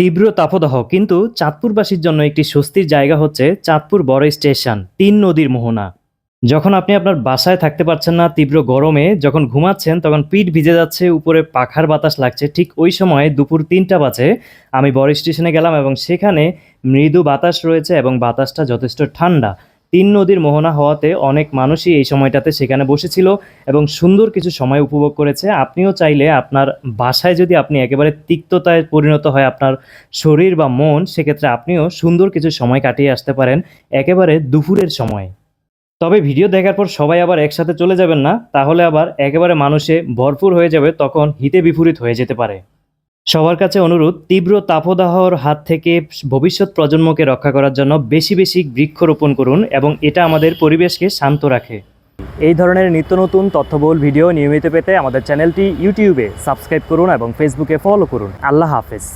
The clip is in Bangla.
তীব্র তাপদাহ, কিন্তু চাঁদপুরবাসীর জন্য একটি স্বস্তির জায়গা হচ্ছে চাঁদপুর বড় স্টেশন, তিন নদীর মোহনা। যখন আপনি আপনার বাসায় থাকতে পারছেন না তীব্র গরমে, যখন ঘুমাচ্ছেন, তখন পিঠ ভিজে যাচ্ছে, উপরে পাখার বাতাস লাগছে, ঠিক ওই সময় দুপুর তিনটা বাজে, আমি বড় স্টেশনে গেলাম এবং সেখানে মৃদু বাতাস রয়েছে এবং বাতাসটা যথেষ্ট ঠান্ডা। তিন নদীর মোহনা হওয়াতে অনেক মানুষই এই সময়টাতে সেখানে বসেছিল এবং সুন্দর কিছু সময় উপভোগ করেছে। আপনিও চাইলে আপনার বাসায় যদি আপনি একেবারে তিক্ততায় পরিণত হয় আপনার শরীর বা মন, সেক্ষেত্রে আপনিও সুন্দর কিছু সময় কাটিয়ে আসতে পারেন একেবারে দুপুরের সময়। তবে ভিডিও দেখার পর সবাই আবার একসাথে চলে যাবেন না, তাহলে আবার একেবারে মানুষে ভরপুর হয়ে যাবে, তখন হিতে বিপরীত হয়ে যেতে পারে। সবার কাছে অনুরোধ, তীব্র তাপদাহর হাত থেকে ভবিষ্যৎ প্রজন্মকে রক্ষা করার জন্য বেশি বেশি বৃক্ষরোপণ করুন এবং এটা আমাদের পরিবেশকে শান্ত রাখে। এই ধরনের নিত্য নতুন তথ্যবহুল ভিডিও নিয়মিত পেতে আমাদের চ্যানেলটি ইউটিউবে সাবস্ক্রাইব করুন এবং ফেসবুকে ফলো করুন। আল্লাহ হাফেজ।